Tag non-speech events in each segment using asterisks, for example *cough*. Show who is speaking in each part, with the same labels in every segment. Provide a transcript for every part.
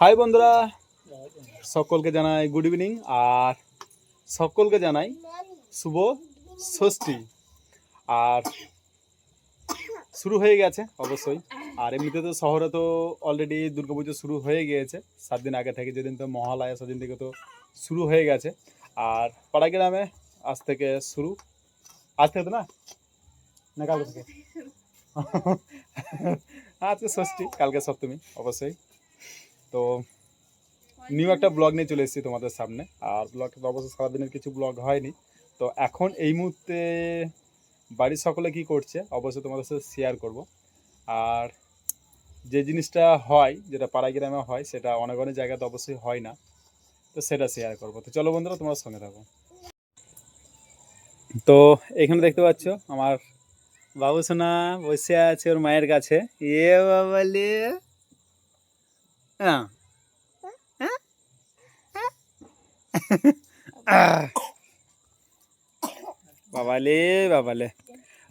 Speaker 1: High বন্ধুরা। সকলকে জানাই গুড ইভিনিং আর সকলকে জানাই শুভ ষষ্ঠী। আর শুরু হয়ে গেছে, অবশ্যই। আর এমনিতে তো শহরে তো অলরেডি দুর্গাপুজো শুরু হয়ে গিয়েছে। সাত দিন আগে থেকে যেদিন তো মহালয়া, সেদিন থেকে তো শুরু হয়ে গেছে। আর পাড়া গ্রামে আজ থেকে শুরু। আজ থেকে তো না? না, কালকে থেকে। আজকে ষষ্ঠী, কালকে সপ্তমী, অবশ্যই। তো নিউ একটা ব্লগ নিয়ে চলে এসেছি তোমাদের সামনে। আর ব্লগটা তো অবশ্যই সারাদিনের কিছু ব্লগ হয়নি। তো এখন এই মুহূর্তে বাড়ির সকলে কি করছে, অবশ্যই তোমাদের সাথে শেয়ার করব। আর যে জিনিসটা হয়, যেটা পাড়া গ্রামে হয়, সেটা অনেক অনেক জায়গাতে অবশ্যই হয় না। তো সেটা শেয়ার করব। তো চলো বন্ধুরা, তোমার সঙ্গে থাকো। তো এখানে দেখতে পাচ্ছ, আমার বাবু সোনা বসে আছে ওর মায়ের কাছে। এ বাবালে হ্যাঁ। বাবালে বাবালে।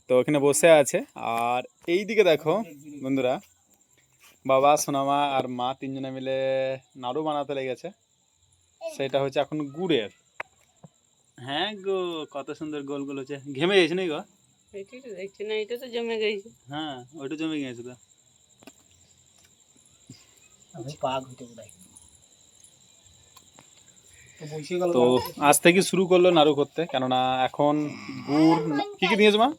Speaker 1: তো ওখানে বসে আছে। আর এই দিকে দেখো বন্ধুরা বাবা সোনামা আর মা তিনজনে মিলে নাড়ু বানাতে লেগেছে। সেটা হচ্ছে এখন গুড়ের। হ্যাঁ গো কত সুন্দর গোল গোল হচ্ছে। ঘেমে গেছে নাকি গো?
Speaker 2: দেখছি না এটা তো জমে গেছে।
Speaker 1: হ্যাঁ ওইটা জমে গিয়েছে তো।
Speaker 3: পাক হইতে পারি। তো বসে গেল
Speaker 1: তো আজ থেকে শুরু করল নাড়ু করতে কেননা এখন গুড় কি কি দিয়েছ মা?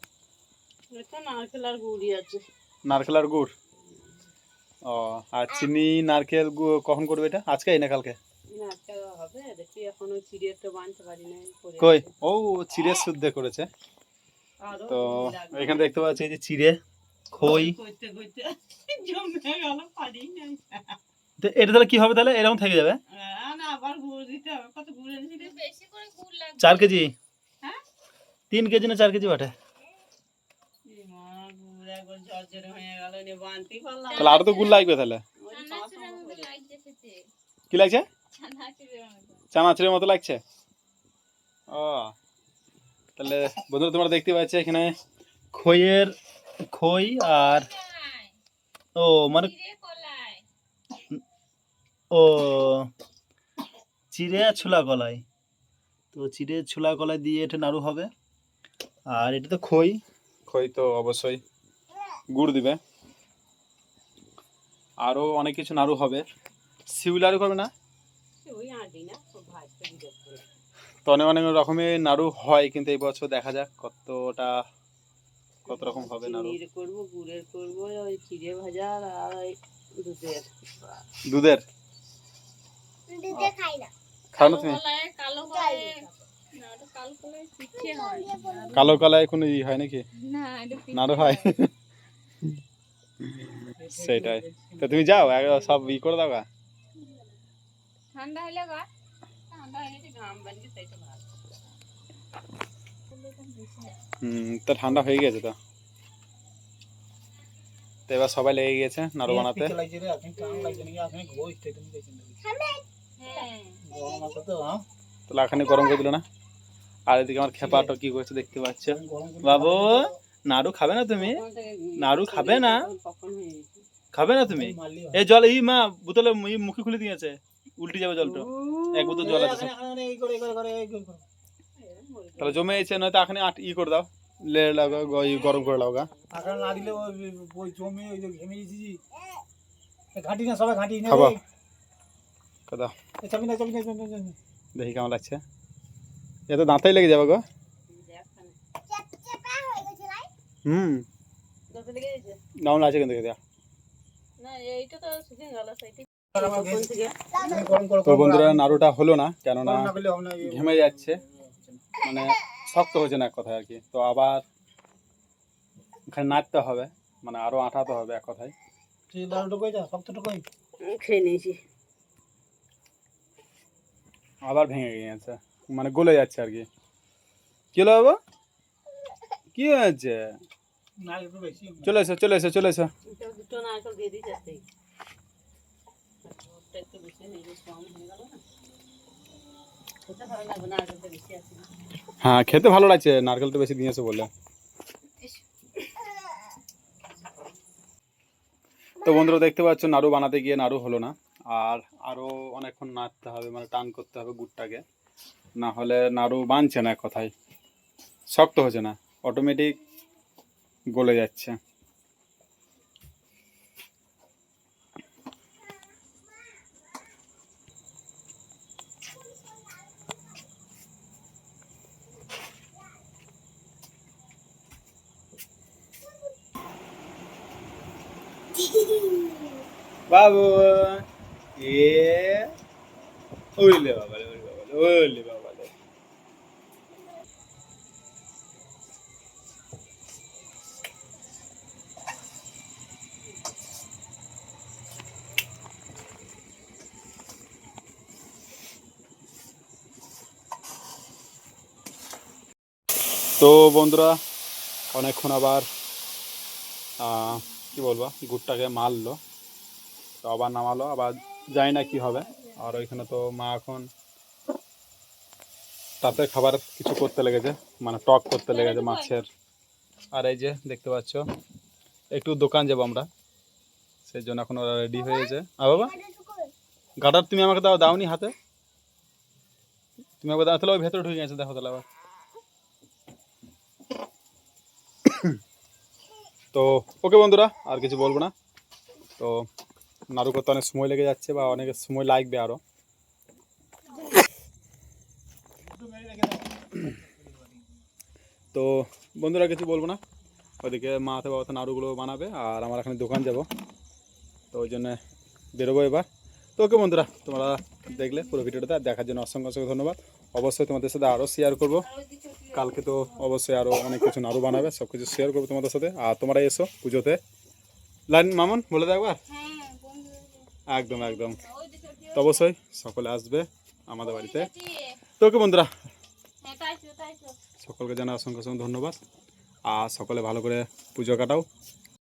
Speaker 2: নারকেল আর গুড়ি?
Speaker 1: ও আর চিনি নারকেল কখন করবে এটা? আজকে না কালকে?
Speaker 2: নারকেল হবে দেখি এখনও চিড়ে তো বানতে পারি না পড়ে
Speaker 1: কই? ও চিড়ে শুদ্ধ করেছে। তো এখানে দেখতে পাচ্ছি এই যে চিড়ে। খই। এটা তাহলে কি হবে তাহলে? এরকম থেকে যাবে? চার কেজি?
Speaker 2: হ্যাঁ?
Speaker 1: তিন কেজি না চার কেজি বাটে?
Speaker 2: হয়ে।
Speaker 1: তাহলে আরও তো গুড় লাগবে তাহলে। কি লাগছে? চানাচুরের মতো লাগছে? ও। তাহলে বন্ধুরা তোমরা দেখতে পাচ্ছ এখানে খইয়ের খই আর ও মানে ও চিড়ে ছোলা কলাই। তো চিড়ে ছোলা কলাই দিয়ে এটা নাড়ু হবে। আর এটা তো খই। খই তো অবশ্যই গুড় দিবে। আরও অনেক কিছু নাড়ু হবে। শিউলি নাড়ু করবে না। তো অনেক অনেক রকমের নাড়ু হয় কিন্তু এই বছর দেখা যাক কতটা কত রকম হবে নাড়ু
Speaker 2: চিনির করব গুড়ের করব ওই চিড়ে ভাজার আর ওই দুধের।
Speaker 1: দুধের? খাও না তুমি?
Speaker 2: কালো কলায় না ওটা কালো হয়।
Speaker 1: কালো কালায় কোনো ই হয় নাকি?
Speaker 2: না
Speaker 1: হয়। সেটাই। তো তুমি যাও একবার সব ই করে দাও গা।
Speaker 2: ঠান্ডা হলে গা। ঠান্ডা হলে ঘাম
Speaker 1: হুম তো ঠান্ডা হয়ে গেছে তো। তো এবার সবাই লেগে গেছে নাড়ু বানাতে
Speaker 2: হ্যাঁ?
Speaker 3: তো
Speaker 1: লাখানি গরম করে দিল না। আর এদিকে আমার খেপাটা কি করছে দেখতে পাচ্ছ। বাবু নাড়ু খাবে না তুমি? নাড়ু খাবে না? খাবে না তুমি? এই জল এই মা বোতলে মুখে খুলে দিয়েছে। উল্টে যাবে জলটা। এক বোতল জল আছে তাহলে জমে গেছে নয়তো এখানে আট ই করে দাও। লে লাগা গরম করে লাও গা।
Speaker 3: আগে না দিলে ওই জমি ওই যে ঘেমে গেছি এ ঘাঁটি না সবাই ঘাঁটি না।
Speaker 1: কথা
Speaker 3: এ চাবি না চাবি না চাবি না,
Speaker 1: দেখি কেমন লাগছে। এ তো দাঁতেই লেগে যাবে গো। হুম। কেমন লাগছে কিন্তু দেখ
Speaker 2: তো
Speaker 1: বন্ধুরা নাড়ুটা হলো না কেননা ঘেমে যাচ্ছে। মানে শক্ত হচ্ছে না এক কথায় আর কি। তো আবার এখানে নাড়তে হবে মানে আরও আঠাতে হবে এক কথায়।
Speaker 3: তুই লাড়ুটা কই যা শক্তটা কই
Speaker 2: খেয়ে নিয়েছি।
Speaker 1: আবার ভেঙে গিয়েছে মানে গলে যাচ্ছে আর কি। কি হলো বাবা? কি হয়েছে?
Speaker 3: না একটু বেশি
Speaker 1: চলে এসো চলে এসো চলে এসো।
Speaker 2: এটা দুটো নারকেল দিয়ে দিয়েছে সেই ওটা একটু বেশি হয়ে,
Speaker 1: খেতে ভালো লাগছে নারকেল তো বেশি দিয়েছ বলে। তো বন্ধুরা, দেখতে পাচ্ছ, নাড়ু বানাতে গিয়ে নাড়ু হলো না। আর আরও অনেকক্ষণ নাড়তে হবে মানে টান করতে হবে গুড়টাকে। না হলে নাড়ু বানছে না এক কথায়। শক্ত হচ্ছে না অটোমেটিক গলে যাচ্ছে। *laughs* বাবু এ ওইলে বাবা ওইলে তো বন্ধুরা অনেকক্ষণ আবার কি বলব, গুড়টাকে মারলো। তো আবার নামালো, আবার জানি না কি হবে। আর ওইখানে তো মা এখন তাতে খাবার কিছু করতে লেগেছে মানে টক করতে লেগেছে মাছের। আর এই যে দেখতে পাচ্ছ, একটু দোকান যাব আমরা। সেই জন্য এখন ওরা রেডি হয়েছে। আর বাবা গাটার তুমি আমাকে দাও, দাওনি হাতে? তুমি একবার দাও, তাহলে ওই ভেতরে ঢুকে গেছে, দেখো তাহলে আবার। তো, ওকে বন্ধুরা, আর কিছু বলব না। তো নাড়ু করতে অনেক সময় লেগে যাচ্ছে বা অনেক সময় লাগবে আরও তো, বন্ধুরা কিছু বলব না। ওদিকে মা হাতে বাবাতে নাড়ুগুলো বানাবে, আর আমার এখানে দোকান যাব। তো ওই জন্য বেরোবো এবার। তো ওকে বন্ধুরা, তোমরা দেখলে পুরো ভিডিওটা, দেখার জন্য অসংখ্য অসংখ্য ধন্যবাদ। অবশ্যই তোমাদের সাথে আরও শেয়ার করব। কালকে তো অবশ্যই আরও অনেক কিছু নাড়ু বানাবে সব কিছু শেয়ার করব তোমাদের সাথে। আর তোমরা এসো পুজোতে। লাইন, মামন, বলে দাও একদম একদম। তো অবশ্যই সকলে আসবে আমাদের বাড়িতে। তো ওকে বন্ধুরা? সকলকে জানাই অসংখ্য অসংখ্য ধন্যবাদ। আর সকলে ভালো করে পুজো কাটাও।